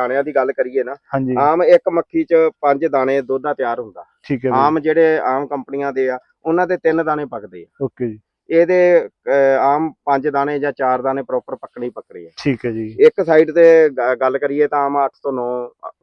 ਦਾਣਿਆਂ ਦੀ ਗੱਲ ਕਰੀਏ ਨਾ ਹਾਂਜੀ। ਆਮ ਇੱਕ ਮੱਖੀ 'ਚ ਪੰਜ ਦਾਣੇ ਦੁੱਧ ਦਾ ਤਿਆਰ ਹੁੰਦਾ। ਠੀਕ ਹੈ ਆਮ ਜਿਹੜੇ ਆਮ ਕੰਪਨੀਆਂ ਦੇ ਆ ਉਹਨਾਂ ਦੇ ਤਿੰਨ ਦਾਣੇ ਪੱਕਦੇ ਆ। ਓਕੇ ਜੀ। ਇਹਦੇ ਆਮ ਪੰਜ ਦਾਣੇ ਜਾਂ ਚਾਰ ਦਾਣੇ ਪ੍ਰੋਪਰ ਪੱਕਣੇ ਹੀ ਪੱਕਣੇ ਆ। ਠੀਕ ਹੈ ਜੀ। ਇੱਕ ਸਾਈਡ ਤੇ ਗੱਲ ਕਰੀਏ ਤਾਂ ਆਮ 8 ਤੋਂ 9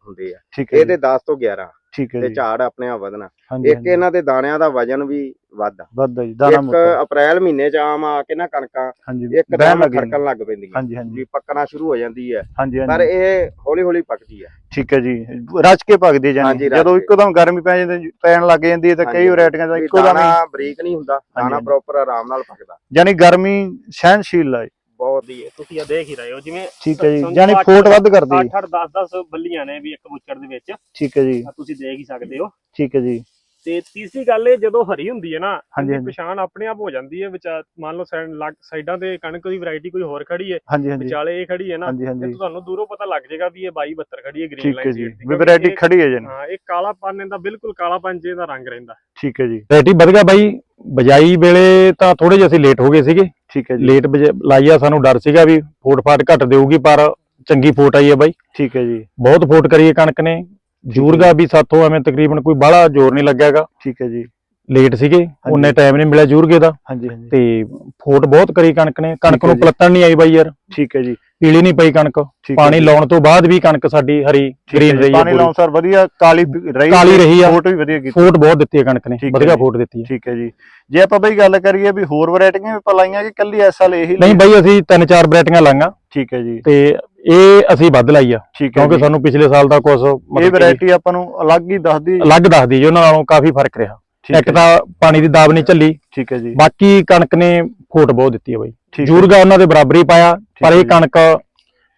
ਹੁੰਦੇ ਆ। ਇਹਦੇ ਜੀ। 10 ਤੋਂ 11 ਠੀਕ ਹੈ ਤੇ ਜੀ। ਝਾੜ ਆਪਣੇ ਆਪ ਵਧਣਾ। ਹਾਂਜੀ ਇੱਕ ਇਹਨਾਂ ਦੇ ਦਾਣਿਆਂ ਦਾ ਵਜਨ ਵੀ ਵੱਧਦਾ। ਵੱਧਦਾ ਜੀ ਦਾਣਾ ਇੱਕ ਮੁੱਕਾ ਅਪ੍ਰੈਲ ਮਹੀਨੇ 'ਚ ਆਮ ਆ ਕੇ ਨਾ ਕਣਕਾਂ ਹਾਂਜੀ ਇੱਕ ਬਹਿਣ ਦਮ ਲੱਗ ਜਾਂਦੀ। ਖੜਕਣ ਲੱਗ ਪੈਂਦੀਆਂ ਹਾਂਜੀ ਹਾਂਜੀ। ਵੀ ਪੱਕਣਾ ਸ਼ੁਰੂ ਹੋ ਜਾਂਦੀ ਹੈ। ਹਾਂਜੀ ਪਰ ਹਾਂਜੀ। ਇਹ ਹੌਲੀ ਹੌਲੀ ਪੱਕਦੀ ਹੈ। ਠੀਕ ਹੈ ਜੀ। ਰਚ ਕੇ ਹਾਂਜੀ, ਰਚ ਜਦੋਂ ਕੇ। ਇੱਕੋਦਮ ਗਰਮੀ ਪੈ ਜਾਂਦੀ ਪੈਣ ਲੱਗ ਜਾਂਦੀ ਹੈ ਤਾਂ ਕਈ ਹਾਂਜੀ। ਵੈਰਾਈਟੀਆਂ ਦਾ ਵੀ ਇੱਕੋਦਮ ਹੀ ਦਾਣਾ ਬਰੀਕ ਨਹੀਂ ਹੁੰਦਾ। ਦਾਣਾ ਹਾਂਜੀ। ਪ੍ਰੋਪਰ ਆਰਾਮ ਨਾਲ ਪੱਕਦਾ। ਜਾਨੀ ਗਰਮੀ ਸਹਿਨਸ਼ੀਲ ਹੈ ਬਹੁਤ ਦੀ ਹੈ। ਤੁਸੀਂ ਆ ਦੇਖ ਹੀ ਰਹੇ ਹੋ ਜਿਵੇਂ ਠੀਕ ਹੈ ਜੀ ਅੱਠ- ਫੋਟ ਵੱਧ ਕਰਦੀ ਹੈ। 8 8 10 10 ਬੱਲੀਆਂ ਨੇ ਵੀ ਇੱਕ ਬੁੱਚੜ ਦੇ ਵਿੱਚ। ਠੀਕ ਹੈ ਜੀ। ਤੁਸੀਂ ਦੇਖ ਹੀ ਸਕਦੇ ਹੋ। ਠੀਕ ਹੈ ਜੀ। ਤੇ ਤੀਸਰੀ ਗੱਲ ਇਹ ਜਦੋਂ ਹਰੀ ਹੁੰਦੀ ਹੈ ਨਾ ਇਹਦੀ। ਪਛਾਣ ਆਪਣੇ ਆਪ ਹੋ ਜਾਂਦੀ ਹੈ। ਵਿਚਾਰ ਮੰਨ ਲਓ ਸਾਈਡ ਲੱਗ ਸਾਈਡਾਂ ਤੇ ਕਣਕ ਦੀ ਵੈਰਾਈਟੀ ਕੋਈ ਹੋਰ ਖੜੀ ਹੈ। ਵਿਚਾਲੇ ਇਹ ਖੜੀ ਹੈ ਨਾ ਤੇ ਤੁਹਾਨੂੰ ਦੂਰੋਂ ਪਤਾ ਲੱਗ ਜਾਏਗਾ ਵੀ ਇਹ 22 72 ਖੜੀ ਹੈ ਗ੍ਰੀਨ ਠੀਕ ਹੈ ਲਾਈਨ ਜੀ। ਦੀ ਵੀ ਵੈਰਾਈਟੀ ਖੜੀ ਹੈ ਇਹ- ਹਾਂ ਇਹ ਕਾਲਾ ਪਾਨ ਇਹਦਾ ਬਿਲਕੁਲ ਕਾਲਾ ਪੰਜੇ ਦਾ ਰੰਗ ਰਹਿੰਦਾ। ਠੀਕ ਹੈ ਜੀ। ਵੈਰਾਈਟੀ ਵਧ ਗਿਆ ਬਾਈ। ਬਜਾਈ ਵੇਲੇ ਤਾਂ ਥੋੜੇ ਜਿਹਾ ਅਸੀਂ ਲੇਟ ਹੋ ਗਏ ਸੀਗੇ। ਠੀਕ ਹੈ ਜੀ। ਲੇਟ ਲਾਈਆ ਸਾਨੂੰ ਡਰ ਸੀਗਾ ਵੀ ਫੋਟ ਫਾਟ ਘੱਟ ਦੇਊਗੀ ਪਰ ਚੰਗੀ ਫੋਟ ਆਈ ਹੈ ਬਾਈ। ਠੀਕ ਹੈ ਜੀ। ਬਹੁਤ ਫੋਟ ਕਰੀ ਹੈ ਕਣਕ ਨੇ। ਜੂਰਗਾ ਵੀ ਸਾਥੋਂ ਐਵੇਂ ਤਕਰੀਬਨ ਕੋਈ ਬਾਹਲਾ ਜ਼ੋਰ ਨਹੀਂ ਲੱਗਿਆਗਾ। ਠੀਕ ਹੈ ਜੀ। ਲੇਟ ਸੀਗੇ ਉਹਨੇ ਟਾਈਮ ਨਹੀਂ ਮਿਲਿਆ ਜੂਰਗੇ ਦਾ। ਹਾਂਜੀ ਹਾਂਜੀ। ਤੇ ਫੋਟ ਬਹੁਤ ਕਰੀ ਕਣਕ ਨੇ। ਕਣਕ ਨੂੰ। ਪਲੱਤਣ ਨਹੀਂ ਆਈ ਬਾਈ ਯਾਰ। ਠੀਕ ਹੈ ਜੀ। ਪੀਲੀ ਨਹੀਂ ਪਈ ਕਣਕ ਪਾਣੀ। ਲਾਉਣ ਤੋਂ ਬਾਅਦ ਵੀ ਕਣਕ ਸਾਡੀ ਹਰੀ ਗ੍ਰੀਨ ਰਹੀ ਹੈ ਪਾਣੀ। ਲਾਉਣ ਸਰ ਵਧੀਆ ਕਾਲੀ ਰਹੀ ਕਾਲੀ ਰਹੀ ਆ। ਫੋਟ ਵੀ ਵਧੀਆ ਕੀਤੀ ਫੋਟ ਬਹੁਤ ਦਿੱਤੀ ਹੈ ਕਣਕ ਨੇ ਵਧੀਆ। ਫੋਟ ਦਿੱਤੀ ਹੈ ਠੀਕ ਹੈ ਜੀ ਜੇ ਆਪਾਂ ਬਈ ਗੱਲ ਕਰੀਏ ਵੀ ਹੋਰ ਵੈਰਾਈਟੀਆਂ ਵੀ ਪਲਾਈਆਂ ਕਿ ਕੱਲੀ ਐਸ ਵਾਲੇ ਇਹੀ ਨਹੀਂ ਬਾਈ ਅਸੀਂ ਤਿੰਨ ਚਾਰ ਵੈਰਾਈਟੀਆਂ ਲਾਈਆਂ ਠੀਕ ਹੈ ਜੀ ਤੇ ਇਹ ਅਸੀਂ ਵੱਧ ਲਾਈ ਆ ਕਿਉਂਕਿ। ਸਾਨੂੰ ਪਿਛਲੇ ਸਾਲ ਦਾ ਕੁਝ ਇਹ ਵੈਰਾਈਟੀ ਆਪਾਂ ਨੂੰ ਅਲੱਗ ਹੀ ਦੱਸਦੀ ਅਲੱਗ ਦੱਸਦੀ ਜੀ ਉਹਨਾਂ ਨਾਲੋਂ ਕਾਫੀ ਫ਼ਰਕ ਰਿਹਾ ਇੱਕ ਤਾਂ ਪਾਣੀ ਦੀ ਦਾਬ ਨਹੀਂ ਝੱਲੀ। ਠੀਕ ਹੈ ਜੀ। ਬਾਕੀ ਕਣਕ ਨੇ ਫੋਟ ਬਹੁਤ ਦਿੱਤੀ ਹੈ ਬਾਈ। ਜੂਰਗਾ ਉਹਨਾਂ ਦੇ ਬਰਾਬਰ ਪਾਇਆ ਪਰ ਇਹ। ਕਣਕ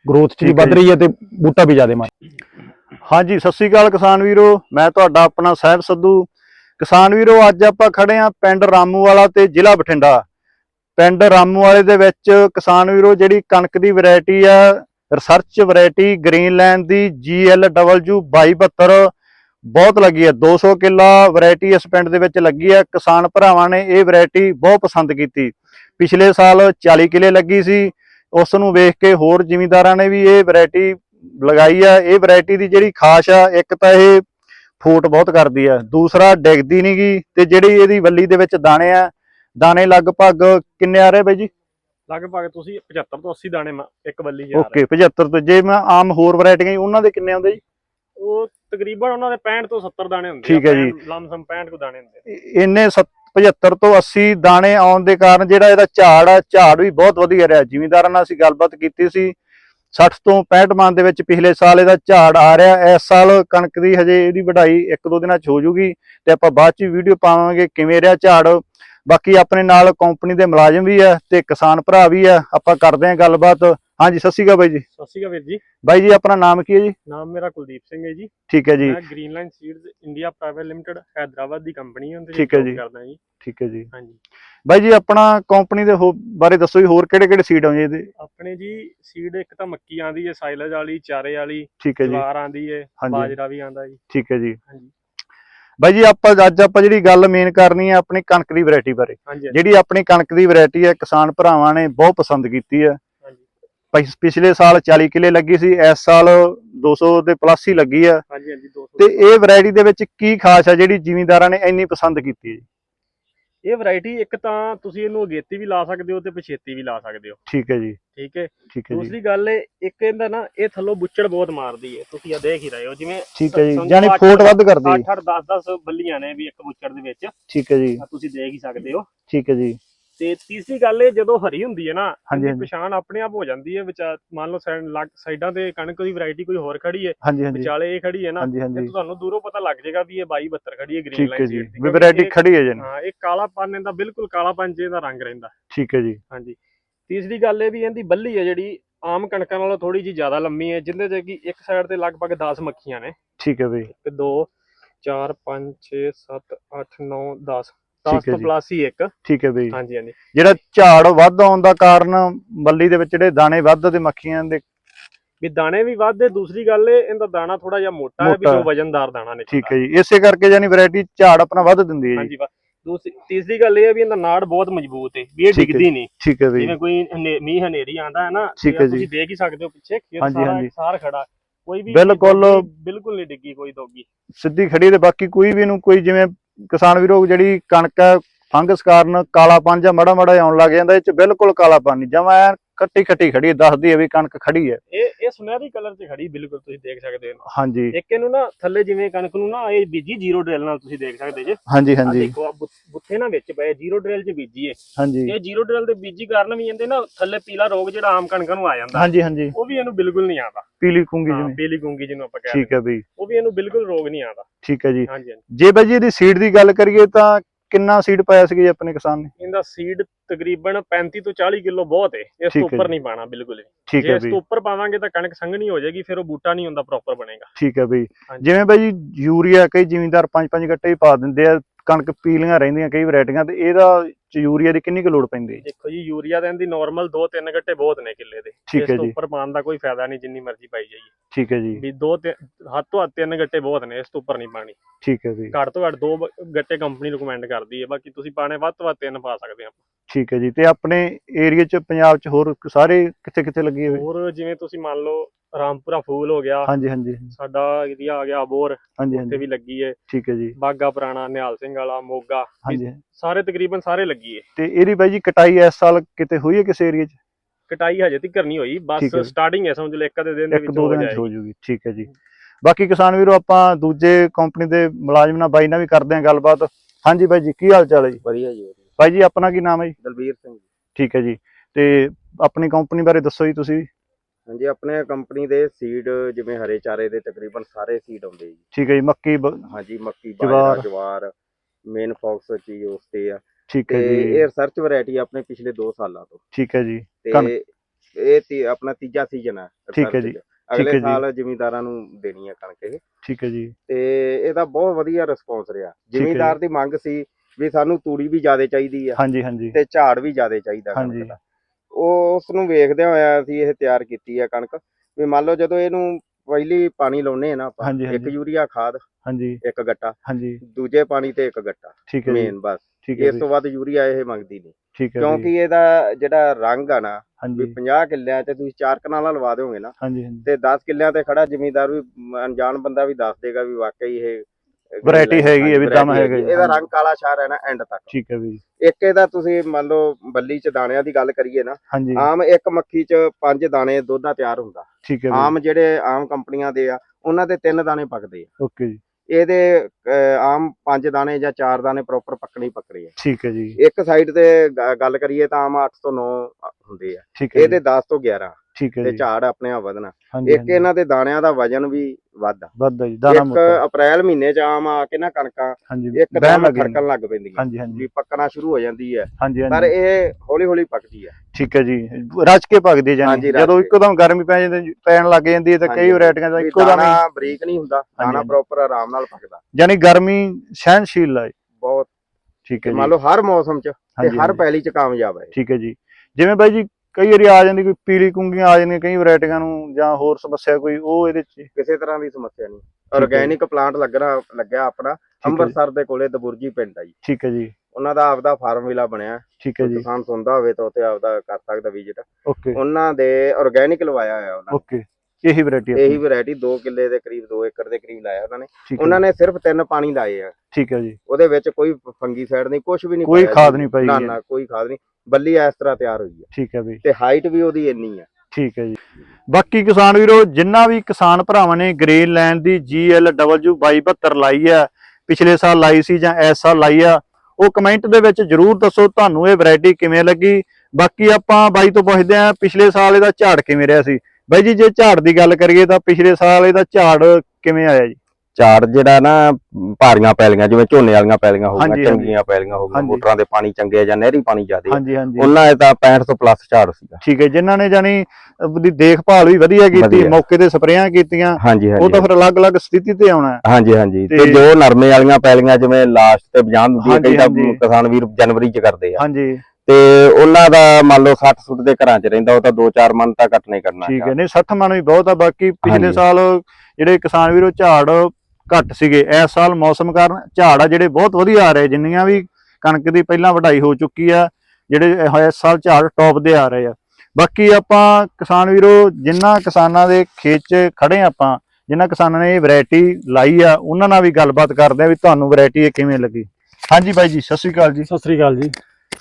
ਗਰੋਥ ਚ ਵੀ ਵੱਧ ਰਹੀ ਹੈ ਤੇ ਬੂਟਾ ਵੀ ਜ਼ਿਆਦਾ ਮਾਰ ਹਾਂਜੀ ਸਤਿ ਸ੍ਰੀ ਅਕਾਲ ਕਿਸਾਨ ਵੀਰੋ। ਮੈਂ ਤੁਹਾਡਾ ਆਪਣਾ ਸਾਹਿਬ ਸੱਧੂ। ਕਿਸਾਨ ਵੀਰੋ ਅੱਜ ਆਪਾਂ ਖੜੇ ਆ ਪਿੰਡ ਰਾਮੂਵਾਲਾ ਤੇ ਜ਼ਿਲ੍ਹਾ ਬਠਿੰਡਾ। ਪਿੰਡ ਰਾਮੂਵਾਲੇ ਦੇ ਵਿੱਚ ਕਿਸਾਨ ਵੀਰੋ ਜਿਹੜੀ ਕਣਕ ਦੀ ਵੈਰਾਈਟੀ ਆ ਰਿਸਰਚ ਵੈਰਾਈਟੀ ਗ੍ਰੀਨਲੈਂਡ ਦੀ GLW 2272 ਬਹੁਤ ਲੱਗੀ ਹੈ। 200 ਕਿੱਲਾ ਵੈਰਾਈਟੀ ਇਸ ਪਿੰਡ ਦੇ ਵਿੱਚ ਲੱਗੀ ਹੈ। ਕਿਸਾਨ ਭਰਾਵਾਂ ਨੇ ਇਹ ਵੈਰਾਈਟੀ ਬਹੁਤ ਪਸੰਦ ਕੀਤੀ। ਪਿਛਲੇ ਸਾਲ 40 ਕਿੱਲੇ ਲੱਗੀ ਸੀ। ਉਸ ਨੂੰ ਵੇਖ ਕੇ ਹੋਰ ਜ਼ਿਮੀਂਦਾਰਾਂ ਨੇ ਵੀ ਇਹ ਵੈਰਾਈਟੀ ਲਗਾਈ ਆ। ਇਹ ਵੈਰਾਈਟੀ ਦੀ ਜਿਹੜੀ ਖਾਸ ਆ ਇੱਕ ਤਾਂ ਇਹ ਫੂਟ ਬਹੁਤ ਕਰਦੀ ਆ। ਦੂਸਰਾ ਡਿੱਗਦੀ ਨਹੀਂਗੀ ਤੇ ਜਿਹੜੀ ਇਹਦੀ ਵੱਲੀ ਦੇ ਵਿੱਚ ਦਾਣੇ ਆ ਦਾਣੇ ਲਗਭਗ ਕਿੰਨੇ ਆ ਰਹੇ ਬਾਈ ਜੀ? ਲਗਭਗ ਤੁਸੀਂ 75 ਤੋਂ 80 ਦਾਣੇ ਇੱਕ ਬੱਲੀ ਜਾ ਓਕੇ 75 ਤੋਂ। ਜੇ ਮੈਂ ਆਮ ਹੋਰ ਵੈਰਾਈਟੀਆਂ ਉਹਨਾਂ ਦੇ ਕਿੰਨੇ ਆਉਂਦੇ ਜੀ? ਉਹ ਤਕਰੀਬਨ ਉਹਨਾਂ ਦੇ 65 ਤੋਂ 70 ਦਾਣੇ ਹੁੰਦੇ ਠੀਕ ਹੈ ਜੀ। ਲਮਸਮ 65 ਕੋ ਦਾਣੇ ਹੁੰਦੇ ਇੰਨੇ ਸੱਤ- 75 ਤੋਂ 80 ਦਾਣੇ ਆਉਣ ਦੇ ਕਾਰਨ ਜਿਹੜਾ ਇਹਦਾ ਝਾੜ ਆ ਝਾੜ ਵੀ ਬਹੁਤ ਵਧੀਆ ਰਿਹਾ। ਜ਼ਿਮੀਂਦਾਰਾਂ ਨਾਲ ਅਸੀਂ ਗੱਲਬਾਤ ਕੀਤੀ ਸੀ। 60 ਤੋਂ 65 ਮਣ ਦੇ ਵਿੱਚ ਪਿਛਲੇ ਸਾਲ ਇਹਦਾ ਝਾੜ ਆ ਰਿਹਾ। ਇਸ ਸਾਲ ਕਣਕ ਦੀ ਹਜੇ ਇਹਦੀ ਵਢਾਈ ਇੱਕ ਦੋ ਦਿਨਾਂ ਚ ਹੋ ਜੂਗੀ ਤੇ ਆਪਾਂ ਬਾਅਦ ਚ ਵੀਡੀਓ ਪਾਵਾਂਗੇ ਕਿਵੇਂ ਰਿਹਾ ਝਾੜ। ਬਾਕੀ ਆਪਣੇ ਨਾਲ ਕੰਪਨੀ ਦੇ ਮੁਲਾਜ਼ਮ ਵੀ ਆ ਤੇ ਕਿਸਾਨ ਭਰਾ ਵੀ ਆ ਆਪਾਂ ਕਰਦੇ ਹਾਂ ਗੱਲਬਾਤ। ਹਾਂਜੀ ਸਤਿ ਸ਼੍ਰੀ ਅਕਾਲ ਬਾਈ ਜੀ। ਸਤਿ ਸ਼੍ਰੀ ਅਕਾਲ ਵੀਰ ਜੀ। ਬਾਈ ਜੀ ਆਪਣਾ ਨਾਮ ਕੀ ਹੈ ਜੀ? ਨਾਮ ਮੇਰਾ ਕੁਲਦੀਪ ਸਿੰਘ ਹੈ ਜੀ। ਠੀਕ ਹੈ ਜੀ। ਮੈਂ Greenland seeds India private limited Hyderabad ਦੀ ਕੰਪਨੀ ਹੈ ਹੈ job ਜੀ। ਕਰਦਾ ਜੀ। ਠੀਕ ਹੈ ਜੀ। ਹਾਂਜੀ। ਬਾਈ ਜੀ ਆਪਣਾ ਕੰਪਨੀ ਦੇ ਹੋ- ਬਾਰੇ ਦੱਸੋ ਜੀ ਹੋਰ ਕਿਹੜੇ ਕਿਹੜੇ ਸੀਡ ਆਉਂਦੇ ਇਹਦੇ? ਆਪਣੇ ਜੀ ਸੀਡ ਇੱਕ ਤਾਂ ਮੱਕੀ ਆਂਦੀ ਹੈ ਸਾਈਲਜ ਵਾਲੀ ਚਾਰੇ ਵਾਲੀ ਠੀਕ ਹੈ ਜੀ। ਜਵਾਰ ਆਂਦੀ ਹੈ। ਬਾਜਰਾ ਵੀ ਆਂਦਾ ਜੀ। ਠੀਕ ਹੈ ਜੀ। ਹਾਂਜੀ। ਬਾਈ ਜੀ ਆਪਾਂ ਅੱਜ ਆਪਾਂ ਜਿਹੜੀ ਗੱਲ ਮੇਨ ਕਰਨੀ ਹੈ ਆਪਣੀ ਕਣਕ ਦੀ ਵੈਰਾਈਟੀ ਬਾਰੇ। ਜਿਹੜੀ ਆਪਣੀ ਕਣਕ ਦੀ ਵੈਰਾਈਟੀ ਹੈ ਕਿਸਾਨ ਭਰਾਵਾਂ ਨੇ ਬਹੁਤ ਪਸੰਦ ਕੀਤੀ ਹੈ। ਪਿਛਲੇ ਸਾਲ 40 ਕਿੱਲੇ ਲੱਗੀ ਸੀ ਇਸ ਸਾਲ 200 ਦੇ ਪਲੱਸ ਹੀ ਲੱਗੀ ਆ ਹਾਂਜੀ ਹਾਂਜੀ 200 ਤੇ ਇਹ ਵੈਰਾਈਟੀ ਦੇ ਵਿੱਚ ਕੀ ਖਾਸ ਹੈ ਜਿਹੜੀ ਜ਼ਿਮੀਂਦਾਰਾਂ ਨੇ ਇੰਨੀ ਪਸੰਦ ਕੀਤੀ ਹੈ? ਇਹ ਵੈਰਾਈਟੀ ਇੱਕ ਤਾਂ ਤੁਸੀਂ ਇਹਨੂੰ ਅਗੇਤੀ ਵੀ ਲਾ ਸਕਦੇ ਹੋ ਤੇ ਪਛੇਤੀ ਵੀ ਲਾ ਸਕਦੇ ਹੋ। ਠੀਕ ਹੈ ਜੀ। ਠੀਕ ਹੈ? ਠੀਕ ਹੈ ਜੀ। ਦੂਸਰੀ ਗੱਲ ਇੱਕ ਇਹਦਾ ਨਾ ਇਹ ਥੱਲੋਂ ਬੁੱਚੜ ਬਹੁਤ ਮਾਰਦੀ ਹੈ। ਤੁਸੀਂ ਆ ਦੇਖ ਹੀ ਰਹੇ ਹੋ ਜਿਵੇਂ ਠੀਕ ਹੈ ਜੀ ਯਾਨੀ ਫੋਟ ਵੱਧ ਕਰਦੀ। ਹੈ 8 8 10 10 ਬੱਲੀਆਂ ਨੇ ਵੀ ਇੱਕ ਬੁੱਚੜ ਦੇ ਵਿੱਚ। ਠੀਕ ਹੈ ਜੀ। ਤੁਸੀਂ ਦੇਖ ਹੀ ਸਕਦੇ ਹੋ। ਠੀਕ ਹੈ ਜੀ। ਤੇ ਤੀਸਰੀ ਗੱਲ ਇਹ ਜਦੋਂ ਹਰੀ ਹੁੰਦੀ ਹੈ ਨਾ ਹਾਂਜੀ। ਪਛਾਣ ਆਪਣੇ ਆਪ ਹੋ ਜਾਂਦੀ ਹੈ ਵਿਚਾਰ ਮੰਨ ਲਓ ਸਾਈਡ ਲੱਗ ਸਾਈਡਾਂ ਤੇ ਕਣਕ ਦੀ ਵੈਰਾਈਟੀ ਕੋਈ ਹੋਰ ਖੜੀ ਹੈ ਵਿਚਾਲੇ ਇਹ ਖੜੀ ਹੈ ਨਾ ਤੇ ਤੁਹਾਨੂੰ ਦੂਰੋਂ ਪਤਾ ਲੱਗ ਜਾਏਗਾ ਵੀ ਇਹ 22 72 ਖੜੀ ਹੈ ਗ੍ਰੀਨ ਲਾਈਨ ਦੀ। ਵੀ ਵੈਰਾਈਟੀ ਖੜੀ ਹੈ ਜੀ। ਇਹ- ਹਾਂ ਇਹ ਕਾਲਾ ਪਾਨ ਇਹਦਾ ਬਿਲਕੁਲ ਕਾਲਾ ਪੰਜੇ ਦਾ ਰੰਗ ਰਹਿੰਦਾ। ਠੀਕ ਹੈ ਜੀ। ਹਾਂਜੀ। ਤੀਸਰੀ ਗੱਲ ਇਹ ਵੀ ਇਹਦੀ ਬੱਲੀ ਹੈ ਜਿਹੜੀ ਆਮ ਕਣਕਾਂ ਨਾਲੋਂ ਥੋੜੀ ਜੀ ਜ਼ਿਆਦਾ ਲੰਮੀ ਹੈ ਜਿੰਦੇ ਤੇ ਕਿ ਇੱਕ ਸਾਈਡ ਤੇ ਲਗਭਗ 10 ਮੱਖੀਆਂ ਨੇ। ਠੀਕ ਹੈ ਬਈ। ਤੇ 2 4 5 6 7 8 9 10 ਠੀਕ 10 ਹੈ ਤੋਂ ਜੀ। ਪਲੱਸ ਹੀ ਇੱਕ। ਠੀਕ ਹੈ ਬਈ। ਹਾਂਜੀ ਹਾਂਜੀ। ਜਿਹੜਾ ਝਾੜ ਵੱਧ ਆਉਣ ਦਾ ਕਾਰਨ ਬੱਲੀ ਦੇ ਵਿੱਚ ਜਿਹੜੇ ਦਾਣੇ ਵੱਧ ਤੇ ਮੱਖੀਆਂ ਦੇ ਵੀ ਦਾਣੇ ਵੀ ਵੱਧਦੇ ਦੂਸਰੀ ਗੱਲ ਇਹ ਇਹਦਾ ਦਾਣਾ ਥੋੜਾ ਜਿਹਾ ਮੋਟਾ ਹੈ ਵੀ ਮੋਟਾ ਜੋ ਹੈ। ਵਜਨਦਾਰ ਦਾਣਾ ਨਿਕਲਦਾ ਠੀਕ ਹੈ ਜੀ। ਇਸੇ ਕਰਕੇ ਯਾਨੀ ਵੈਰਾਈਟੀ ਝਾੜ ਆਪਣਾ ਵੱਧ ਦਿੰਦੀ ਹੈ ਜੀ। ਹਾਂਜੀ ਵਾ- ਦੂਸਰੀ ਤੀਸਰੀ ਗੱਲ ਇਹ ਹੈ ਵੀ ਇਹਦਾ ਨਾੜ ਬਹੁਤ ਮਜ਼ਬੂਤ ਹੈ ਵੀ ਇਹ। ਡਿੱਗਦੀ ਨਹੀਂ। ਠੀਕ ਹੈ ਜਿਵੇਂ ਕੋਈ ਮੀਂਹ ਹਨੇਰੀ ਆਂਦਾ ਹੈ ਨਾ ਜੀ। ਤੁਸੀਂ ਦੇਖ ਹੀ ਸਕਦੇ ਹੋ ਪਿੱਛੇ ਖੇਤ ਸਾਰਾ ਖੜਾ। ਕੋਈ ਵੀ ਬਿਲਕੁਲ- ਬਿਲਕੁਲ ਨਹੀਂ ਡਿੱਗੀ ਕੋਈ ਦੋਗੀ ਸਿੱਧੀ ਖੜੀ ਤੇ ਬਾਕੀ ਕੋਈ ਵੀ ਨੂੰ ਕੋਈ ਜਿਵੇਂ ਕਿਸਾਨ ਵੀਰੋ, ਜਿਹੜੀ ਕਣਕ ਹੈ, ਫੰਗਸ ਕਾਰਨ ਕਾਲਾਪਨ ਜਾਂ ਮੜਾ ਮੜਾ ਆਉਣ ਲੱਗ ਜਾਂਦਾ, ਇਹ ਚ ਬਿਲਕੁਲ ਕਾਲਾਪਨ ਨਹੀਂ। ਜਮਾ ਐਨ ਖੱਟੀ ਖੜੀ ਹੈ, ਦੱਸਦੀ ਹੈ ਵੀ ਕਣਕ ਖੜੀ ਹੈ। ਇਹ ਇਹ ਸੁਨਹਿਰੀ ਕਲਰ 'ਚ ਖੜੀ ਬਿਲਕੁਲ ਤੁਸੀਂ ਦੇਖ ਸਕਦੇ ਹੋ। ਹਾਂਜੀ। ਇੱਕ ਇਹਨੂੰ ਨਾ ਥੱਲੇ ਜਿਵੇਂ ਕਣਕ ਨੂੰ ਨਾ ਇਹ ਬੀਜੀ ਜ਼ੀਰੋ ਡਰਿਲ ਨਾਲ ਤੁਸੀਂ ਦੇਖ ਸਕਦੇ ਜੇ। ਹਾਂਜੀ ਆਹ ਹਾਂਜੀ। ਦੇਖੋ ਆ ਬੁੱਥੇ ਨਾ ਵਿੱਚ ਪਏ ਜ਼ੀਰੋ ਡਰਿਲ 'ਚ ਬੀਜੀ ਹੈ ਹਾਂਜੀ। ਇਹ ਜ਼ੀਰੋ ਡਰਿਲ ਦੇ ਬੀਜੀ ਕਾਰਨ ਵੀ ਇਹਦੇ ਨਾ ਥੱਲੇ ਪੀਲਾ ਰੋਗ ਜਿਹੜਾ ਆਮ ਕਣਕਾਂ ਨੂੰ ਆ ਜਾਂਦਾ। ਹਾਂਜੀ ਹਾਂਜੀ। ਉਹ ਵੀ ਇਹਨੂੰ ਬਿਲਕੁਲ ਨਹੀਂ ਆਉਂਦਾ। ਪੀਲੀ ਕੁੰਗੀ ਹਾਂ ਜਿਵੇਂ। ਪੀਲੀ ਗੁੰਗੀ ਜਿਹਨੂੰ ਆਪਾਂ ਕਹਿੰਦੇ ਠੀਕ ਹੈ ਬਈ। ਉਹ ਵੀ ਇਹਨੂੰ ਬਿਲਕੁਲ ਰੋਗ ਨਹੀਂ ਆਉਂਦਾ। ਠੀਕ ਹੈ ਜੀ। ਹਾਂਜੀ ਹਾਂਜੀ। ਜੇ ਬਾਈ ਜੀ ਇਹਦੀ ਸੀਡ ਦੀ ਗੱਲ ਕਰੀਏ ਤਾਂ ਕਿੰਨਾ ਸੀਡ ਪਾਇਆ ਸੀ ਜੀ ਆਪਣੇ ਕਿਸਾਨ ਨੇ? ਇਹਦਾ ਸੀਡ ਤਕਰੀਬਨ 35 ਤੋਂ 40 ਕਿਲੋ ਬਹੁਤ ਹੈ ਇਸ ਤੋਂ ਉੱਪਰ। ਨਹੀਂ ਪਾਣਾ ਬਿਲਕੁਲ ਵੀ। ਜੇ ਇਸ ਤੋਂ ਉੱਪਰ ਪਾਵਾਂਗੇ ਤਾਂ ਕਣਕ ਸੰਘਣੀ ਹੋ ਜਾਏਗੀ ਫਿਰ ਉਹ ਬੂਟਾ ਨਹੀਂ ਹੁੰਦਾ ਪ੍ਰੋਪਰ ਬਣੇਗਾ। ਠੀਕ ਹੈ ਬਈ। ਜਿਵੇਂ ਬਾਈ ਯੂਰੀਆ ਕਈ ਜ਼ਿਮੀਂਦਾਰ ਪੰਜ ਪੰਜ ਗੱਟੇ ਹੀ ਪਾ ਦਿੰਦੇ ਆ ਕਣਕ ਪੀਲੀਆਂ ਰਹਿੰਦੀਆਂ ਕਈ ਵੈਰਾਈਟੀਆਂ ਤੇ ਇਹਦਾ ਚ ਯੂਰੀਆ ਦੀ ਕਿੰਨੀ ਕੁ ਲੋੜ ਪੈਂਦੀ ਹੈ ਦੇਖੋ ਜੀ ਯੂਰੀਆ ਦੇ ਦੀ ਨਾਰਮਲ 2-3 ਗੱਟੇ ਬਹੁਤ ਨੇ ਕਿੱਲੇ ਦੇ। ਇਸ ਤੋਂ ਜੀ। ਉੱਪਰ ਪਾਉਣ ਦਾ ਕੋਈ ਫਾਇਦਾ ਨਹੀਂ ਜਿੰਨੀ ਮਰਜ਼ੀ ਪਾਈ ਜਾਈਏ। ਠੀਕ ਹੈ ਜੀ। ਵੀ ਦੋ ਤਿੰਨ ਹੱਥ ਤੋਂ ਹੱਥ ਤਿੰਨ ਗੱਟੇ ਬਹੁਤ ਨੇ ਇਸ ਤੋਂ ਉੱਪਰ ਨਹੀਂ ਪਾਣੀ ਠੀਕ ਹੈ ਬਈ ਘੱਟ ਤੋਂ ਘੱਟ ਦੋ ਬ- ਗੱਟੇ ਕੰਪਨੀ ਰਿਕਮੈਂਡ ਕਰਦੀ ਹੈ ਬਾਕੀ ਤੁਸੀਂ ਪਾਣੇ ਵੱਧ ਤੋਂ ਵੱਧ ਤਿੰਨ ਪਾ ਸਕਦੇ ਆ ਠੀਕ ਹੈ ਜੀ ਤੇ ਆਪਣੇ ਏਰੀਆ ਚ ਪੰਜਾਬ ਚ ਹੋਰ ਸਾਰੇ ਕਿੱਥੇ ਕਿੱਥੇ ਲੱਗੀ ਹੋਈ ਹੋਰ ਜਿਵੇਂ ਤੁਸੀਂ ਮੰਨ ਲਓ ਰਾਮਪੁਰਾ ਫੂਲ ਹੋ ਗਿਆ ਹਾਂਜੀ ਹਾਂਜੀ ਸਾਡਾ ਏਰੀਆ ਆ ਗਿਆ ਹਾਂਜੀ ਉੱਥੇ ਵੀ ਲੱਗੀ ਹੈ ਠੀਕ ਹੈ ਜੀ। ਬਾਗਾ ਪੁਰਾਣਾ ਨਿਹਾਲ ਸਿੰਘ ਵਾਲਾ ਮੋਗਾ ਹਾਂਜੀ ਸਾਰੇ ਤਕਰੀਬਨ ਸਾਰੇ ਲੱਗੀ ਹੈ ਤੇ ਇਹਦੀ ਬਾਈ ਜੀ ਕਟਾਈ ਇਸ ਸਾਲ ਕਿਤੇ ਹੋਈ ਹੈ ਕਿਸੇ ਏਰੀਆ ਚ? ਕਟਾਈ ਹਜੇ ਤੱਕ ਨਹੀਂ ਹੋਈ ਬਸ। ਸਟਾਰਟਿੰਗ ਹੈ ਸਮਝ ਲਓ ਇੱਕ ਅੱਧੇ ਦਿਨ ਦੇ ਵਿੱਚ ਦੋ ਹੋ ਦਿਨਾਂ ਚ ਜਾਏਗੀ। ਹੋ ਜੂਗੀ ਠੀਕ ਹੈ ਜੀ। ਬਾਕੀ ਕਿਸਾਨ ਵੀਰੋ ਆਪਾਂ ਦੂਜੇ ਕੰਪਨੀ ਦੇ ਮੁਲਾਜ਼ਮ ਨਾਲ ਬਾਈ ਨਾਲ ਵੀ ਕਰਦੇ ਹਾਂ ਗੱਲਬਾਤ। ਹਾਂਜੀ ਬਾਈ ਜੀ ਕੀ ਹਾਲ ਚਾਲ ਹੈ ਜੀ? ਵਧੀਆ ਜੀ ਬਾਈ ਜੀ ਆਪਣਾ ਕੀ ਨਾਮ ਹੈ ਜੀ? ਦਲਬੀਰ ਸਿੰਘ ਜੀ। ਠੀਕ ਹੈ ਜੀ। ਤੇ ਆਪਣੀ ਕੰਪਨੀ ਬਾਰੇ ਦੱਸੋ ਜੀ ਤੁਸੀਂ ਹਾਂਜੀ ਆਪਣੇ ਕੰਪਨੀ ਦੇ ਸੀਡ ਜਿਵੇਂ ਹਰੇ ਚਾਰੇ ਦੇ ਤਕਰੀਬਨ ਸਾਰੇ ਸੀਡ ਆਉਂਦੇ ਜੀ। ਠੀਕ ਹੈ ਜੀ ਮੱਕੀ ਹਾਂਜੀ ਮੱਕੀ। ਬਾਜਰਾ ਜਵਾਰ। ਮੇਨ ਫੋਕਸ ਚੀਜ਼ ਉਸ ਤੇ ਆ। ਠੀਕ ਹੈ ਜੀ। ਇਹ ਰਿਸਰਚ ਵੈਰਾਈਟੀ ਆਪਣੇ ਪਿਛਲੇ 2 ਸਾਲਾਂ ਤੋਂ। ਠੀਕ ਹੈ ਜੀ। ਤੇ। ਇਹ ਤੀ ਆਪਣਾ ਤੀਜਾ ਸੀਜ਼ਨ ਹੈ ਠੀਕ ਹੈ ਜੀ, ਅਗਲੇ। ਸਾਲ ਜ਼ਿਮੀਂਦਾਰਾਂ ਨੂੰ ਦੇਣੀ ਹੈ ਕਣਕ ਇਹ। ਠੀਕ ਹੈ ਜੀ। ਤੇ ਇਹਦਾ ਬਹੁਤ ਵਧੀਆ ਰਿਸਪੌਂਸ ਰਿਹਾ। ਜ਼ਿਮੀਂਦਾਰ ਦੀ ਮੰਗ ਸੀ ਵੀ ਸਾਨੂੰ ਤੂੜੀ ਵੀ ਜ਼ਿਆਦਾ ਚਾਹੀਦੀ ਆ ਹਾਂਜੀ ਹਾਂਜੀ। ਤੇ ਝਾੜ ਵੀ ਜ਼ਿਆਦਾ ਚਾਹੀਦਾ ਹਾਂਜੀ। ਉਹ ਉਸ ਨੂੰ ਵੇਖਦਿਆਂ ਹੋਇਆ ਅਸੀਂ ਇਹ ਤਿਆਰ ਕੀਤੀ ਹੈ ਕਣਕ। ਵੀ ਮੰਨ ਲਓ ਜਦੋਂ ਇਹਨੂੰ ਪਹਿਲੀ ਪਾਣੀ ਲਾਉਨੇ ਆ ਨਾ ਆਪਾਂ ਇੱਕ। ਯੂਰੀਆ ਖਾਦ ਹਾਂਜੀ। ਇੱਕ ਗੱਟਾ। ਹਾਂਜੀ। ਦੂਜੇ ਪਾਣੀ ਤੇ ਇੱਕ ਗੱਟਾ ਠੀਕ ਹੈ ਮੇਨ ਬਸ। ਇਸ ਤੋਂ ਵੱਧ ਯੂਰੀਆ ਇਹ ਮੰਗਦੀ ਨਹੀਂ। ਠੀਕ ਹੈ ਕਿਉਂਕਿ ਇਹਦਾ ਜਿਹੜਾ ਰੰਗ ਆ ਨਾ ਵੀ ਹਾਂਜੀ 50 ਕਿੱਲਿਆਂ ਤੇ ਤੁਸੀਂ ਚਾਰ ਕਨਾਲਾਂ ਲਵਾ ਦਿਓਗੇ ਨਾ ਤੇ 10 ਕਿੱਲਿਆਂ ਤੇ ਖੜਾ ਜ਼ਿਮੀਂਦਾਰ ਵੀ ਅਣਜਾਣ ਬੰਦਾ ਵੀ ਦੱਸ ਦੇਗਾ ਵੀ ਵਾਕਈ ਇਹ Variety ਹੈਗੀ ਹੈ ਵੀ ਦਮ ਹੈਗਾ ਜੀ। ਇਹਦਾ ਰੰਗ ਕਾਲਾ ਸ਼ਾਹ ਰਹਿਣਾ ਐਂਡ ਤੱਕ। ਠੀਕ ਹੈ ਵੀ। ਇੱਕ ਇਹਦਾ ਤੁਸੀਂ ਮੰਨ ਲਓ ਬੱਲੀ ਚ ਦਾਣਿਆਂ ਦੀ ਗੱਲ ਕਰੀਏ ਨਾ ਆਮ ਇੱਕ ਮੱਖੀ ਚ ਪੰਜ ਦਾਣੇ ਦੁੱਧ ਦਾ ਤਿਆਰ ਹੁੰਦਾ। ਠੀਕ ਹੈ ਆਮ ਜਿਹੜੇ ਆਮ ਕੰਪਨੀਆਂ ਦੇ ਆ ਉਹਨਾਂ ਦੇ ਤਿੰਨ ਦਾਣੇ ਪੱਕਦੇ ਆ। ਓਕੇ ਜੀ। ਇਹਦੇ ਆਮ ਪੰਜ ਦਾਣੇ ਜਾਂ ਚਾਰ ਦਾਣੇ ਪ੍ਰੋਪਰ ਪੱਕਣੇ ਪੱਕਣੇ ਆ। ਠੀਕ ਹੈ ਜੀ। ਇੱਕ ਸਾਈਡ ਤੇ ਗੱਲ ਕਰੀਏ ਤਾਂ ਆਮ 8 ਤੋਂ 9 ਹੁੰਦੇ ਆ। ਇਹਦੇ ਜੀ। 10 ਤੋਂ 11 ਠੀਕ ਹੈ ਤੇ ਜੀ। ਝਾੜ ਆਪਣੇ ਆਪ ਵਧਣਾ। ਹਾਂਜੀ ਇੱਕ ਇਹਨਾਂ ਦੇ ਦਾਣਿਆਂ ਦਾ ਵਜਨ ਵੀ ਵੱਧਦਾ। ਵੱਧਦਾ ਜੀ ਦਾਣਾ ਇੱਕ ਮੋਟਾ ਅਪ੍ਰੈਲ ਮਹੀਨੇ ਚ ਆਮ ਆ ਕੇ ਨਾ ਕਣਕਾਂ ਹਾਂਜੀ ਇੱਕ ਬਹਿਣ ਦਮ ਲੱਗ ਖੜਕਣ ਲੱਗ ਪੈਂਦੀਆਂ। ਹਾਂਜੀ ਹਾਂਜੀ। ਵੀ ਪੱਕਣਾ ਸ਼ੁਰੂ ਹੋ ਜਾਂਦੀ ਹੈ। ਹਾਂਜੀ ਪਰ ਹਾਂਜੀ ਇਹ ਹੌਲੀ ਹੌਲੀ ਪੱਕਦੀ ਹੈ। ਠੀਕ ਹੈ ਜੀ। ਰਚ ਕੇ ਹਾਂਜੀ, ਰਚ ਜਦੋਂ ਕੇ। ਇੱਕੋਦਮ ਗਰਮੀ ਪੈ ਜਾਂਦੀ ਪੈਣ ਲੱਗ ਜਾਂਦੀ ਹੈ ਤਾਂ ਕਈ ਹਾਂਜੀ, ਵੈਰਾਈਟੀਆਂ ਦਾ ਵੀ ਇੱਕੋਦਮ ਹੀ ਦਾਣਾ ਬਰੀਕ ਨਹੀਂ ਹੁੰਦਾ ਦਾਣਾ ਹਾਂਜੀ। ਪ੍ਰੋਪਰ ਆਰਾਮ ਨਾਲ ਪੱਕਦਾ। ਯਾਨੀ ਗਰਮੀ ਸਹਿਨਸ਼ੀਲ ਹੈ ਬਹੁਤ। ਠੀਕ ਹੈ ਮੰਨ ਜੀ। ਲਓ ਹਰ ਮੌਸਮ ਚ ਤੇ ਹਾਂਜੀ, ਹਰ ਹਾਂਜੀ। ਪੈਲੀ ਚ ਕਾਮਯਾਬ ਹੈ ਠੀਕ ਹੈ ਜੀ। ਜਿਵੇਂ ਬਾਈ ਜੀ ਕਈ ਵਾਰੀ ਆ ਜਾਂਦੀ ਕੋਈ ਪੀਲੀ ਕੁੰਗੀਆਂ ਆ ਜਾਂਦੀਆਂ ਕਈ ਵੈਰਾਈਟੀਆਂ ਨੂੰ ਜਾਂ ਹੋਰ ਸਮੱਸਿਆ ਕੋਈ ਉਹ ਇਹਦੇ ਚ ਕਿਸੇ ਤਰ੍ਹਾਂ ਦੀ ਸਮੱਸਿਆ ਨਹੀਂ। ਆਰਗੇਨਿਕ ਪਲਾਂਟ ਲੱਗਣਾ ਲੱਗਿਆ ਆਪਣਾ। ਅੰਮ੍ਰਿਤਸਰ ਦੇ ਕੋਲੇ ਦਬੁਰਜੀ ਪਿੰਡ ਆ ਜੀ। ਠੀਕ ਹੈ ਜੀ। ਉਹਨਾਂ ਦਾ ਆਪਦਾ ਫਾਰਮੂਲਾ ਬਣਿਆ। ਠੀਕ ਹੈ ਜੀ। ਕਿਸਾਨ ਸੁਣਦਾ ਹੋਵੇ ਤਾਂ ਉੱਥੇ ਆਪਦਾ ਕਰ ਸਕਦਾ ਵਿਜ਼ਿਟ ਓਕੇ। ਉਹਨਾਂ ਦੇ ਆਰਗੇਨਿਕ ਲਵਾਇਆ ਹੋਇਆ ਉਹਨਾਂ ਓਕੇ। ਇਹੀ ਵੈਰਾਈਟੀ ਇਹੀ ਵੈਰਾਈਟੀ 2 ਕਿੱਲੇ ਦੇ ਕਰੀਬ 2 ਏਕੜ ਦੇ ਕਰੀਬ ਲਾਇਆ ਉਹਨਾਂ ਨੇ। ਉਹਨਾਂ ਨੇ ਸਿਰਫ ਤਿੰਨ ਪਾਣੀ ਲਾਏ ਆ। ਠੀਕ ਹੈ ਜੀ। ਉਹਦੇ ਵਿੱਚ ਕੋਈ ਫੰਗੀਸਾਈਡ ਨਹੀਂ ਕੁਝ ਵੀ ਨਹੀਂ ਕੋਈ ਖਾਦ। ਨਹੀਂ ਪਾਈ ਨਾ। ਨਾ ਕੋਈ ਖਾਦ ਨਹੀਂ। ਬੱਲੀ ਇਸ ਤਰ੍ਹਾਂ ਤਿਆਰ ਹੋਈ ਹੈ ਠੀਕ ਹੈ ਬਈ ਤੇ ਹਾਈਟ ਵੀ ਉਹਦੀ ਇੰਨੀ ਆ। ਠੀਕ ਹੈ ਜੀ। ਬਾਕੀ ਕਿਸਾਨ ਵੀਰੋ ਜਿੰਨਾ ਵੀ ਕਿਸਾਨ ਭਰਾਵਾਂ ਨੇ ਗ੍ਰੀਨਲੈਂਡ ਦੀ GLW 2272 ਲਾਈ ਆ ਪਿਛਲੇ ਸਾਲ ਲਾਈ ਸੀ ਜਾਂ ਇਸ ਸਾਲ ਲਾਈ ਆ ਉਹ ਕਮੈਂਟ ਦੇ ਵਿੱਚ ਜਰੂਰ ਦੱਸੋ ਤੁਹਾਨੂੰ ਇਹ ਵੈਰਾਈਟੀ ਕਿਵੇਂ ਲੱਗੀ। ਬਾਕੀ ਆਪਾਂ ਬਾਈ ਤੋਂ ਪੁੱਛਦੇ ਆ ਪਿਛਲੇ ਸਾਲ ਇਹਦਾ ਝਾੜ ਕਿਵੇਂ ਰਿਹਾ ਸੀ? ਬਾਈ ਜੀ ਜੇ ਝਾੜ ਦੀ ਗੱਲ ਕਰੀਏ ਤਾਂ ਪਿਛਲੇ ਸਾਲ ਇਹਦਾ ਝਾੜ ਕਿਵੇਂ ਆਇਆ ਜੀ? ਝਾੜ ਜਿਹੜਾ ਨਾ ਭਾਰੀਆਂ ਪੈਲੀਆਂ ਜਿਵੇਂ ਝੋਨੇ ਵਾਲੀਆਂ ਪੈਲੀਆਂ ਹੋ ਗਈਆਂ। ਚੰਗੀਆਂ ਪੈਲੀਆਂ ਹੋ ਗਈਆਂ। ਮੋਟਰਾਂ ਦੇ ਪਾਣੀ ਚੰਗੇ ਜਾਂ ਨਹਿਰੀ ਪਾਣੀ ਜ਼ਿਆਦੇ ਉਹਨਾਂ ਇਹ ਤਾਂ 65 ਤੋਂ ਪਲੱਸ ਝਾੜ ਸੀਗਾ ਠੀਕ ਹੈ ਜਿਨ੍ਹਾਂ ਨੇ ਜਾਨੀ ਉਹਦੀ ਦੇਖਭਾਲ ਵੀ ਵਧੀਆ ਕੀਤੀ। ਮੌਕੇ ਤੇ ਸਪਰੇਆਂ ਕੀਤੀਆਂ ਉਹ ਤਾਂ ਫਿਰ ਅਲੱਗ-ਅਲੱਗ ਸਥਿਤੀ ਤੇ ਆਉਣਾ ਹੈ ਹਾਂਜੀ ਹਾਂਜੀ ਤੇ- ਜੋ ਨਰਮੇ ਵਾਲੀਆਂ ਪੈਲੀਆਂ ਜਿਵੇਂ ਲਾਸਟ ਤੇ ਬਜਾਨ ਹੁੰਦੀ ਹੈ ਕਈ ਤਾਂ। ਕਿਸਾਨ ਵੀਰ ਜਨਵਰੀ ਚ ਕਰਦੇ ਆ ਹਾਂਜੀ ਤੇ ਉਹਨਾਂ ਦਾ ਮੰਨ ਲਓ 60 ਸੁੱਟ ਦੇ ਘਰਾਂ ਚ ਰਹਿੰਦਾ ਉਹ ਤਾਂ 2-4 ਮਨ ਤਾਂ ਕੱਟਣਾ ਹੀ ਕਰਨਾ ਠੀਕ ਹੈ ਨਹੀਂ 60 ਮਣ ਵੀ ਬਹੁਤ ਆ ਬਾਕੀ ਪਿਛਲੇ। ਸਾਲ ਜਿਹੜੇ ਕਿਸਾਨ ਵੀਰੋ ਝਾੜ ਘੱਟ ਸੀਗੇ। ਇਸ ਸਾਲ ਮੌਸਮ ਕਾਰਨ ਝਾੜ ਆ ਜਿਹੜੇ ਬਹੁਤ ਵਧੀਆ ਆ ਰਹੇ। ਜਿੰਨੀਆਂ ਵੀ ਕਣਕ ਦੀ ਪਹਿਲਾਂ ਵਢਾਈ ਹੋ ਚੁੱਕੀ ਆ ਜਿਹੜੇ ਇਸ ਸਾਲ ਝਾੜ ਟੌਪ ਦੇ ਆ ਰਹੇ ਆ। ਬਾਕੀ ਆਪਾਂ ਕਿਸਾਨ ਵੀਰੋ ਜਿੰਨਾ ਕਿਸਾਨਾਂ ਦੇ ਖੇਤ 'ਚ ਖੜੇ ਆਪਾਂ ਜਿਨ੍ਹਾਂ ਕਿਸਾਨਾਂ ਨੇ ਇਹ ਵੈਰਾਈਟੀ ਲਾਈ ਆ ਉਹਨਾਂ ਨਾਲ ਵੀ ਗੱਲਬਾਤ ਕਰਦੇ ਆ ਵੀ ਤੁਹਾਨੂੰ ਵੈਰਾਈਟੀ ਇਹ ਕਿਵੇਂ ਲੱਗੀ। ਹਾਂਜੀ ਬਾਈ ਜੀ ਸਤਿ ਸ਼੍ਰੀ ਅਕਾਲ ਜੀ। ਸਤਿ ਸ੍ਰੀ ਅਕਾਲ ਜੀ।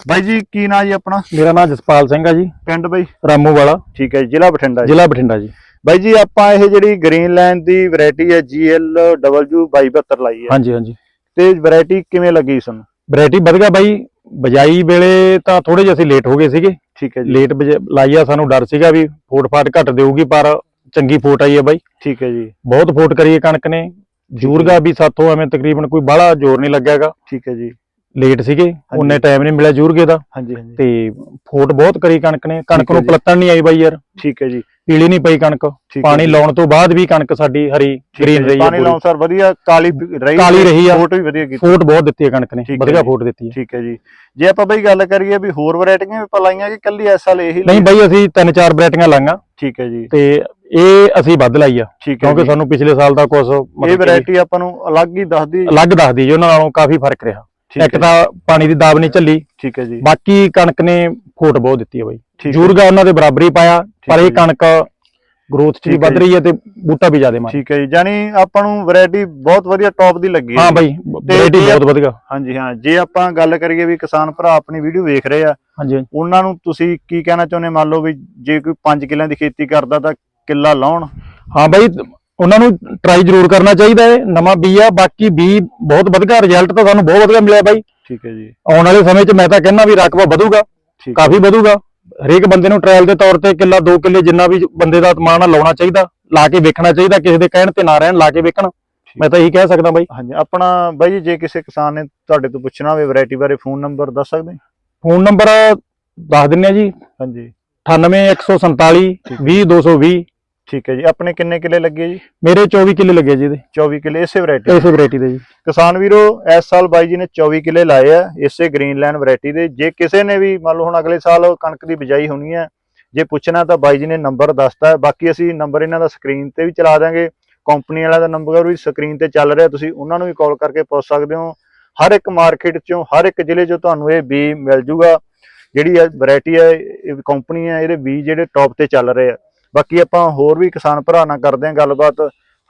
ਬਾਈ ਜੀ ਕੀ ਨਾਂ ਜੀ ਆਪਣਾ? ਮੇਰਾ ਨਾਮ ਜਸਪਾਲ ਸਿੰਘ ਆ ਜੀ। ਪਿੰਡ ਬਾਈ? ਰਾਮੂ ਵਾਲਾ। ਠੀਕ ਹੈ ਜ਼ਿਲ੍ਹਾ ਬਠਿੰਡਾ ਜ਼ਿਲ੍ਹਾ ਬਠਿੰਡਾ ਜੀ। ਬਾਈ ਜੀ ਆਪਾਂ ਇਹ ਜਿਹੜੀ ਗ੍ਰੀਨਲੈਂਡ ਦੀ ਵੈਰਾਈਟੀ ਹੈ GLW 2272 ਲਾਈ ਹੈ। ਹਾਂਜੀ ਹਾਂਜੀ। ਤੇ ਵੈਰਾਈਟੀ ਕਿਵੇਂ ਲੱਗੀ ਤੁਹਾਨੂੰ? ਵੈਰਾਈਟੀ ਵਧ ਗਿਆ ਬਾਈ। ਬਜਾਈ ਵੇਲੇ ਤਾਂ ਥੋੜੇ ਜਿਹਾ ਅਸੀਂ ਲੇਟ ਹੋ ਗਏ ਸੀਗੇ। ਠੀਕ ਹੈ ਜੀ। ਲੇਟ ਲਾਈ ਆ ਸਾਨੂੰ ਡਰ ਸੀਗਾ ਵੀ ਫੋਟ ਫਾਟ ਘੱਟ ਦੇਊਗੀ ਪਰ ਚੰਗੀ ਫੋਟ ਆਈ ਹੈ ਬਾਈ। ਠੀਕ ਹੈ ਜੀ। ਬਹੁਤ ਫੋਟ ਕਰੀ ਹੈ ਕਣਕ ਨੇ। ਜੂਰਗਾ ਵੀ ਸਾਥੋਂ ਐਵੇਂ ਤਕਰੀਬਨ ਕੋਈ ਬਾਹਲਾ ਜ਼ੋਰ ਨਹੀਂ ਲੱਗਿਆਗਾ ਠੀਕ ਹੈ ਜੀ। ਲੇਟ ਸੀਗੇ। ਉਹਨੇ ਟਾਈਮ ਨਹੀਂ ਮਿਲਿਆ ਜੂਰਗੇ ਦਾ। ਹਾਂਜੀ ਹਾਂਜੀ। ਤੇ ਫੋਟ ਬਹੁਤ ਕਰੀ ਕਣਕ ਨੇ। ਕਣਕ ਨੂੰ। ਪਲੱਤਣ ਨਹੀਂ ਆਈ ਬਾਈ ਯਾਰ। ਠੀਕ ਹੈ ਜੀ। ਪੀਲੀ ਨਹੀਂ ਪਈ ਕਣਕ ਠੀਕ ਹੈ ਪਾਣੀ ਜੀ। ਲਾਉਣ ਤੋਂ ਬਾਅਦ ਵੀ ਕਣਕ ਸਾਡੀ ਹਰੀ ਗ੍ਰੀਨ ਰਹੀ ਹੈ ਪਾਣੀ ਪੂਰੀ। ਲਾਉਣ ਸਰ ਵਧੀਆ ਕਾਲੀ ਰਹੀ ਕਾਲੀ ਰਹੀ ਆ। ਫੋਟੋ ਵੀ ਵਧੀਆ ਕੀਤੀ ਫੋਟ ਬਹੁਤ ਦਿੱਤੀ ਹੈ ਕਣਕ ਨੇ ਠੀਕ ਹੈ ਵਧੀਆ ਜੀ। ਫੋਟ ਦਿੱਤੀ ਹੈ ਠੀਕ ਹੈ ਜੀ ਜੇ ਆਪਾਂ ਬਈ ਗੱਲ ਕਰੀਏ ਵੀ ਹੋਰ ਵੈਰਾਈਟੀਆਂ ਵੀ ਆਪਾਂ ਲਾਈਆਂ ਕਿ ਕੱਲੀ ਇਸ ਸਾਲ ਇਹੀ ਨਹੀਂ ਲਾਈ? ਬਾਈ ਅਸੀਂ ਤਿੰਨ ਚਾਰ ਵੈਰਾਈਟੀਆਂ ਲਾਈਆਂ ਠੀਕ ਹੈ ਜੀ ਤੇ ਇਹ ਅਸੀਂ ਵੱਧ ਲਾਈ ਆ ਠੀਕ ਹੈ ਕਿਉਂਕਿ ਜੀ। ਸਾਨੂੰ ਪਿਛਲੇ ਸਾਲ ਦਾ ਕੁਝ ਇਹ ਵੈਰਾਈਟੀ ਆਪਾਂ ਨੂੰ ਅਲੱਗ ਹੀ ਦੱਸਦੀ ਹੈ। ਅਲੱਗ ਦੱਸਦੀ ਜੀ ਉਹਨਾਂ ਨਾਲੋਂ ਕਾਫੀ ਫ਼ਰਕ ਰਿਹਾ ਇੱਕ ਤਾਂ ਪਾਣੀ ਦੀ ਦਾਬ ਨਹੀਂ ਝੱਲੀ। ਠੀਕ ਹੈ ਜੀ। ਬਾਕੀ ਕਣਕ ਨੇ ਫੋਟ ਬਹੁਤ ਦਿੱਤੀ ਹੈ ਬਾਈ। ਜੂਰਗਾ ਉਹਨਾਂ ਦੇ ਬਰਾਬਰ ਪਾਇਆ ਪਰ ਇਹ। ਕਣਕ ਗਰੋਥ ਚ ਵੀ ਵੱਧ ਰਹੀ ਹੈ ਤੇ ਬੂਟਾ ਵੀ ਜ਼ਿਆਦਾ ਮਾਰ ਠੀਕ ਹੈ ਜੀ। ਜਾਨੀ ਆਪਾਂ ਨੂੰ ਵੈਰਾਈਟੀ ਬਹੁਤ ਵਧੀਆ ਟੌਪ ਦੀ ਲੱਗੀ ਹੈ ਹਾਂ। ਬਾਈ ਵੈਰਾਈਟੀ ਬਹੁਤ ਵਧੀਆ। ਹਾਂਜੀ ਹਾਂ। ਜੇ ਆਪਾਂ ਗੱਲ ਕਰੀਏ ਵੀ ਕਿਸਾਨ ਭਰਾ ਆਪਣੀ ਵੀਡੀਓ ਵੇਖ ਰਹੇ ਆ ਹਾਂਜੀ ਹਾਂਜੀ। ਉਹਨਾਂ ਨੂੰ ਤੁਸੀਂ ਕੀ ਕਹਿਣਾ ਚਾਹੁੰਦੇ ਮੰਨ ਲਓ ਵੀ ਜੇ ਕੋਈ 5 ਕਿੱਲਿਆਂ ਦੀ ਖੇਤੀ ਕਰਦਾ ਤਾਂ ਕਿੱਲਾ ਲਾਉਣ? ਹਾਂ ਬਾਈ ਉਹਨਾਂ ਨੂੰ ਟਰਾਈ ਜ਼ਰੂਰ ਕਰਨਾ ਚਾਹੀਦਾ ਹੈ। ਨਵਾਂ ਬੀ ਆ ਬਾਕੀ ਬੀ ਬਹੁਤ ਵਧੀਆ ਰਿਜ਼ਲਟ ਤਾਂ ਸਾਨੂੰ ਬਹੁਤ ਵਧੀਆ ਮਿਲਿਆ ਬਾਈ। ਠੀਕ ਹੈ ਜੀ। ਆਉਣ ਵਾਲੇ ਸਮੇਂ 'ਚ ਮੈਂ ਤਾਂ ਕਹਿੰਦਾ ਵੀ ਰਕਬਾ ਵਧੂਗਾ ਠੀਕ ਕਾਫੀ ਵਧੂਗਾ। ਹਰੇਕ ਬੰਦੇ ਨੂੰ ਟ੍ਰਾਇਲ ਦੇ ਤੌਰ ਤੇ ਕਿੱਲਾ 2 ਕਿੱਲੇ ਜਿੰਨਾ ਵੀ ਬੰਦੇ ਦਾ ਮਾਣ ਆ ਲਾਉਣਾ ਚਾਹੀਦਾ ਲਾ ਕੇ ਵੇਖਣਾ ਚਾਹੀਦਾ ਕਿਸੇ ਦੇ ਕਹਿਣ ਤੇ ਨਾ ਰਹਿਣ ਲਾ ਕੇ ਵੇਖਣ। ਮੈਂ ਤਾਂ ਇਹੀ ਕਹਿ ਸਕਦਾ ਬਾਈ। ਹਾਂਜੀ ਆਪਣਾ ਬਾਈ ਜੀ ਜੇ ਕਿਸੇ ਕਿਸਾਨ ਨੇ ਤੁਹਾਡੇ ਤੋਂ ਪੁੱਛਣਾ ਹੋਵੇ ਵੈਰਾਈਟੀ ਬਾਰੇ ਫੋਨ ਨੰਬਰ ਦੱਸ ਸਕਦੇ ਫੋਨ ਨੰਬਰ ਦੱਸ ਦਿੰਨੇ ਆ ਜੀ। ਹਾਂਜੀ। 98147 20220 ਠੀਕ ਹੈ ਜੀ। ਆਪਣੇ ਕਿੰਨੇ ਕਿੱਲੇ ਲੱਗੇ ਜੀ? ਮੇਰੇ 24 ਕਿੱਲੇ ਲੱਗੇ ਜੀ ਇਹਦੇ। 24 ਕਿੱਲੇ ਇਸੇ ਵੈਰਾਈਟੀ ਇਸੇ ਵੈਰਾਈਟੀ ਦੇ ਜੀ। ਕਿਸਾਨ ਵੀਰੋ ਇਸ ਸਾਲ ਬਾਈ ਜੀ ਨੇ 24 ਕਿੱਲੇ ਲਾਏ ਆ ਇਸੇ ਗ੍ਰੀਨਲੈਂਡ ਵੈਰਾਈਟੀ ਦੇ। ਜੇ ਕਿਸੇ ਨੇ ਵੀ ਮੰਨ ਲਓ ਹੁਣ ਅਗਲੇ ਸਾਲ ਕਣਕ ਦੀ ਬਿਜਾਈ ਹੋਣੀ ਹੈ ਜੇ ਪੁੱਛਣਾ ਤਾਂ ਬਾਈ ਜੀ ਨੇ ਨੰਬਰ ਦੱਸਤਾ। ਬਾਕੀ ਅਸੀਂ ਨੰਬਰ ਇਹਨਾਂ ਦਾ ਸਕਰੀਨ ਤੇ ਵੀ ਚਲਾ ਦਾਂਗੇ। ਕੰਪਨੀ ਵਾਲਿਆਂ ਦਾ ਨੰਬਰ ਵੀ ਸਕਰੀਨ ਤੇ ਚੱਲ ਰਿਹਾ ਤੁਸੀਂ ਉਹਨਾਂ ਨੂੰ ਵੀ ਕਾਲ ਕਰਕੇ ਪੁੱਛ ਸਕਦੇ ਹੋ। ਹਰ ਇੱਕ ਮਾਰਕੀਟ ਚੋਂ ਹਰ ਇੱਕ ਜ਼ਿਲ੍ਹੇ ਚੋਂ ਤੁਹਾਨੂੰ ਇਹ ਬੀ ਮਿਲ ਜੂਗਾ। ਜਿਹੜੀ ਵੈਰਾਈਟੀ ਹੈ ਇਹ ਕੰਪਨੀ ਹੈ ਇਹਦੇ ਬੀ ਜਿਹੜੇ ਟੌਪ ਤੇ ਚੱਲ ਰਹੇ ਆ। ਬਾਕੀ ਆਪਾਂ ਹੋਰ ਵੀ ਕਿਸਾਨ ਭਰਾ ਨਾਲ ਕਰਦੇ ਹਾਂ ਗੱਲਬਾਤ।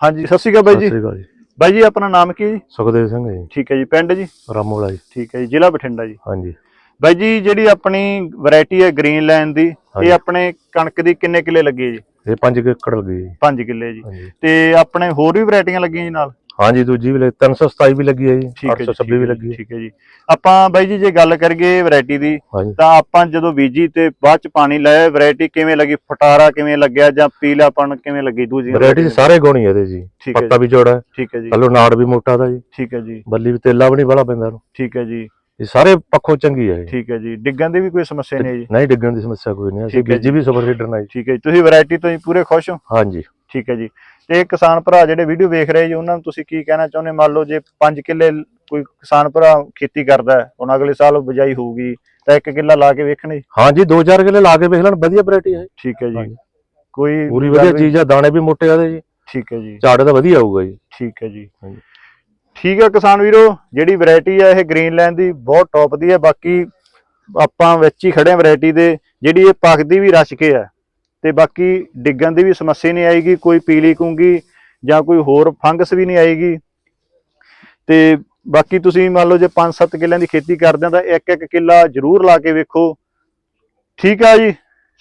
ਹਾਂਜੀ ਸਤਿ ਸ਼੍ਰੀ ਅਕਾਲ ਬਾਈ ਜੀ। ਸਤਿ ਸ੍ਰੀ ਅਕਾਲ ਜੀ। ਬਾਈ ਜੀ ਆਪਣਾ ਨਾਮ ਕੀ ਹੈ ਜੀ? ਸੁਖਦੇਵ ਸਿੰਘ ਜੀ। ਠੀਕ ਹੈ ਜੀ ਪਿੰਡ ਜੀ? ਰਾਮੋਲਾ ਜੀ। ਠੀਕ ਹੈ ਜੀ ਜ਼ਿਲ੍ਹਾ ਬਠਿੰਡਾ ਜੀ। ਹਾਂਜੀ। ਬਾਈ ਜੀ ਜਿਹੜੀ ਆਪਣੀ ਵੈਰਾਈਟੀ ਹੈ ਗ੍ਰੀਨ ਲਾਈਨ ਦੀ। ਇਹ ਆਪਣੇ ਕਣਕ ਦੀ ਕਿੰਨੇ ਕਿੱਲੇ ਲੱਗੀ ਹੈ ਜੀ? ਇਹ 5 ਏਕੜ ਲੱਗੀ ਜੀ। 5 ਕਿੱਲੇ ਜੀ। ਤੇ ਆਪਣੇ ਹੋਰ ਵੀ ਵੈਰਾਈਟੀਆਂ ਲੱਗੀਆਂ ਜੀ ਨਾਲ? ਹਾਂਜੀ ਦੂਜੀ ਵੀ ਲੱਗੀ 327 ਵੀ ਲੱਗੀ ਹੈ ਜੀ ਠੀਕ ਹੈ ਜੀ 826 ਵੀ ਲੱਗੀ ਹੈ ਠੀਕ ਹੈ ਜੀ ਆਪਾਂ ਬਾਈ ਜੀ ਜੇ ਗੱਲ ਕਰੀਏ ਵੈਰਾਈਟੀ ਦੀ ਤਾਂ ਆਪਾਂ ਜਦੋਂ ਬੀਜੀ ਤੇ ਬਾਅਦ ਚ ਪਾਣੀ ਲਾਇਆ ਵੈਰਾਈਟੀ ਕਿਵੇਂ ਲੱਗੀ ਫਟਾਰਾ ਕਿਵੇਂ ਲੱਗਿਆ ਜਾਂ ਪੀਲਾਪਣ ਕਿਵੇਂ ਲੱਗੀ ਦੂਜੀ ਵੈਰਾਈਟੀ ਸਾਰੇ ਗੁਣ ਹੀ ਇਹਦੇ ਜੀ ਹੈ ਪੱਤਾ ਵੀ ਹੈ ਠੀਕ ਹੈ ਜੀ ਥੱਲੋਂ ਨਾੜ ਵੀ ਮੋਟਾ ਦਾ ਜੀ ਠੀਕ ਹੈ ਜੀ ਬੱਲੀ ਵੀ ਤੇਲਾ ਵੀ ਨਹੀਂ ਵਾਲਾ ਪੈਂਦਾ ਇਹਨੂੰ ਠੀਕ ਹੈ ਜੀ ਇਹ ਸਾਰੇ ਪੱਖੋਂ ਚੰਗੀ ਹੈ। ਠੀਕ ਹੈ ਜੀ ਡਿੱਗਣ ਦੀ ਵੀ ਕੋਈ ਸਮੱਸਿਆ ਨਹੀਂ ਹੈ ਜੀ ਨਹੀਂ ਡਿੱਗਣ ਦੀ ਸਮੱਸਿਆ ਕੋਈ ਨਹੀਂ ਅਸੀਂ ਹੈ ਬੀਜੀ ਵੀ ਸੁਪਰ ਸੀਡਰ ਨਾਲ ਠੀਕ ਹੈ ਜੀ ਤੁਸੀਂ ਵੈਰਾਈਟੀ ਤੋਂ ਜੀ ਪੂਰੇ ਖੁਸ਼ ਹੋ ਹਾਂਜੀ ਠੀਕ ਹੈ ਜੀ। ਤੇ ਕਿਸਾਨ ਭਰਾ ਜਿਹੜੇ ਵੀਡੀਓ ਵੇਖ ਰਹੇ ਜੀ ਉਹਨਾਂ ਨੂੰ ਤੁਸੀਂ ਕੀ ਕਹਿਣਾ ਚਾਹੁੰਦੇ ਮੰਨ ਲਓ ਜੇ 5 ਕਿੱਲੇ ਕੋਈ ਕਿਸਾਨ ਭਰਾ ਖੇਤੀ ਕਰਦਾ ਹੈ, ਹੁਣ ਅਗਲੇ ਸਾਲ ਬਿਜਾਈ ਹੋਊਗੀ ਤਾਂ ਇੱਕ ਕਿੱਲਾ ਲਾ ਕੇ ਵੇਖਣਾ ਜੀ? ਹਾਂਜੀ ਦੋ ਚਾਰ ਕਿਲੇ ਲਾ ਕੇ ਵੇਖ ਲੈਣ ਵਧੀਆ ਵੈਰਾਈਟੀ ਹੈ। ਠੀਕ ਹੈ ਜੀ। ਕੋਈ ਪੂਰੀ ਵਧੀਆ ਚੀਜ਼ ਆ ਦਾਣੇ ਵੀ ਮੋਟੇ ਆਦੇ ਜੀ। ਠੀਕ ਹੈ ਜੀ। ਝਾੜ ਦਾ ਵਧੀਆ ਆਊਗਾ ਜੀ। ਠੀਕ ਹੈ ਜੀ। ਠੀਕ ਹੈ ਕਿਸਾਨ ਵੀਰੋ ਜਿਹੜੀ ਵੈਰਾਈਟੀ ਹੈ ਇਹ ਗ੍ਰੀਨਲੈਂਡ ਦੀ ਬਹੁਤ ਟੌਪ ਦੀ ਹੈ ਬਾਕੀ ਆਪਾਂ ਵਿੱਚ ਹੀ ਖੜੇ ਵੈਰਾਈਟੀ ਦੇ ਜਿਹੜੀ ਇਹ ਪੱਕਦੀ ਵੀ ਰਚ ਕੇ ਹੈ। ਤੇ ਬਾਕੀ ਡਿੱਗਣ ਦੀ ਵੀ ਸਮੱਸਿਆ ਨਹੀਂ ਆਏਗੀ, ਕੋਈ ਪੀਲੀ ਕੂੰਗੀ ਜਾਂ ਕੋਈ ਹੋਰ ਫੰਗਸ ਵੀ ਨਹੀਂ ਆਏਗੀ। ਤੇ ਬਾਕੀ ਤੁਸੀਂ ਮੰਨ ਲਓ ਜੇ 5-7 ਕਿੱਲਿਆਂ ਦੀ ਖੇਤੀ ਕਰਦੇ ਆ ਤਾਂ ਇੱਕ ਇੱਕ ਕਿੱਲਾ ਜ਼ਰੂਰ ਲਾ ਕੇ ਵੇਖੋ। ਠੀਕ ਆ ਜੀ?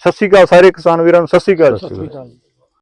ਸਤਿ ਸ਼੍ਰੀ ਅਕਾਲ ਸਾਰੇ ਕਿਸਾਨ ਵੀਰਾਂ ਨੂੰ, ਸਤਿ ਸ਼੍ਰੀ ਅਕਾਲ। ਸਤਿ ਸ਼੍ਰੀ ਅਕਾਲ।